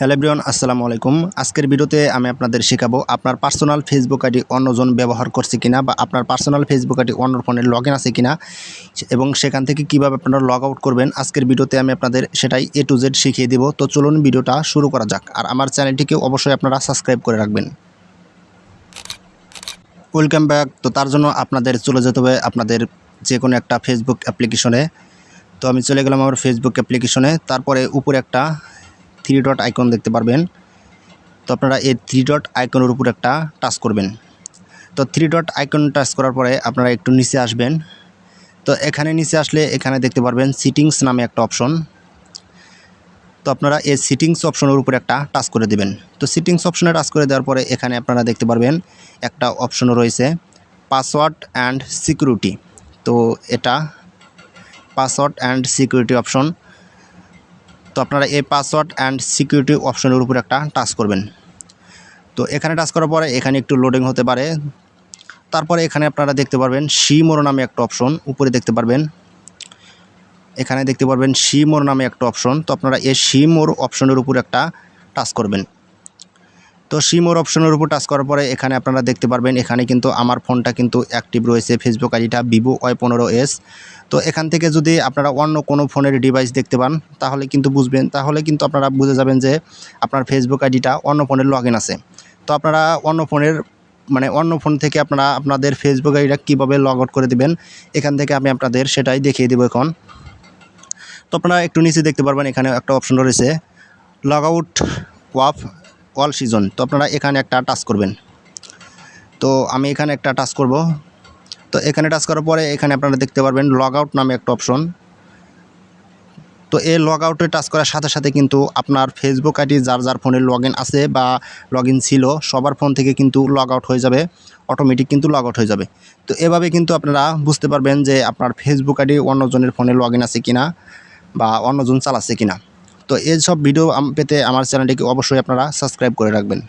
Hello everyone, আসসালামু আলাইকুম। আজকের ভিডিওতে আমি আপনাদের শেখাবো আপনার পার্সোনাল ফেসবুক আইডি অন্যজন ব্যবহার করছে কিনা বা আপনার পার্সোনাল ফেসবুক আইডি অন্য ফোনে লগ আছে কিনা এবং সেখান থেকে কীভাবে আপনারা লগ আউট করবেন, আজকের ভিডিওতে আমি আপনাদের সেটাই এ টু জেড শিখিয়ে দেবো। তো চলুন ভিডিওটা শুরু করা যাক। আর আমার চ্যানেলটিকে অবশ্যই আপনারা সাবস্ক্রাইব করে রাখবেন। ওয়েলকাম ব্যাক তো তার জন্য আপনাদের চলে যেতে হবে আপনাদের যে কোনো একটা ফেসবুক অ্যাপ্লিকেশনে তো আমি চলে গেলাম আমার ফেসবুক অ্যাপ্লিকেশনে তারপরে উপরে একটা থ্রি ডট আইকন দেখতে পারবেন। তো আপনারা এই থ্রি ডট আইকনের উপর একটা টাচ করবেন। তো থ্রি ডট আইকন টাচ করার পরে আপনারা একটু নিচে আসবেন। তো এখানে নিচে আসলে এখানে দেখতে পারবেন সিটিংস নামে একটা অপশন তো আপনারা এই সিটিংস অপশনের উপর একটা টাচ করে দেবেন। তো সিটিংস অপশনে টাচ করে দেওয়ার পরে এখানে আপনারা দেখতে পারবেন একটা অপশনও রয়েছে পাসওয়ার্ড অ্যান্ড সিকিউরিটি তো এটা পাসওয়ার্ড অ্যান্ড সিকিউরিটি অপশন তো আপনারা এই পাসওয়ার্ড অ্যান্ড সিকিউরিটি অপশনের উপর একটা টাচ করবেন। তো এখানে টাচ করার পরে এখানে একটু লোডিং হতে পারে। তারপরে এখানে আপনারা দেখতে পারবেন শিমোর নামে একটা অপশন উপরে দেখতে পারবেন। এখানে দেখতে পারবেন শিমোর নামে একটা অপশন তো আপনারা এই শিমোর অপশনের উপর একটা টাচ করবেন। তো সিমোর অপশনের উপর টাচ করার পরে এখানে আপনারা দেখতে পারবেন, এখানে কিন্তু আমার ফোনটা কিন্তু অ্যাক্টিভ রয়েছে ফেসবুক আইডিটা ভিভো ওয়াই পনেরো এস তো এখান থেকে যদি আপনারা অন্য কোনো ফোনের ডিভাইস দেখতে পান, তাহলে কিন্তু বুঝবেন, তাহলে কিন্তু আপনারা বুঝে যাবেন যে আপনার ফেসবুক আইডিটা অন্য ফোনের লগ আছে। তো আপনারা অন্য ফোনের মানে অন্য ফোন থেকে আপনারা আপনাদের ফেসবুক আইডিটা কীভাবে লগ আউট করে দেবেন, এখান থেকে আমি আপনাদের সেটাই দেখিয়ে দেবো এখন। তো আপনারা একটু নিচে দেখতে পারবেন, এখানে একটা অপশন রয়েছে log out of all session তো আপনারা এখানে একটা টাচ করবেন। তো আমি এখানে একটা টাচ করব। তো এখানে টাচ করার পরে এখানে আপনারা দেখতে পারবেন লগ আউট নামে একটা অপশন তো এই লগ আউটে টাচ করার সাথে সাথে কিন্তু আপনার ফেসবুক আইডি, যার যার ফোনে লগ আছে বা লগ ছিল, সবার ফোন থেকে কিন্তু লগ আউট হয়ে যাবে অটোমেটিক কিন্তু লগ আউট হয়ে যাবে। তো এভাবে কিন্তু আপনারা বুঝতে পারবেন যে আপনার ফেসবুক আইডি অন্যজনের ফোনে লগ আছে কিনা বা অন্যজন চালাচ্ছে কিনা। তো এইসব ভিডিও পেতে আমার চ্যানেলটিকে অবশ্যই আপনারা সাবস্ক্রাইব করে রাখবেন।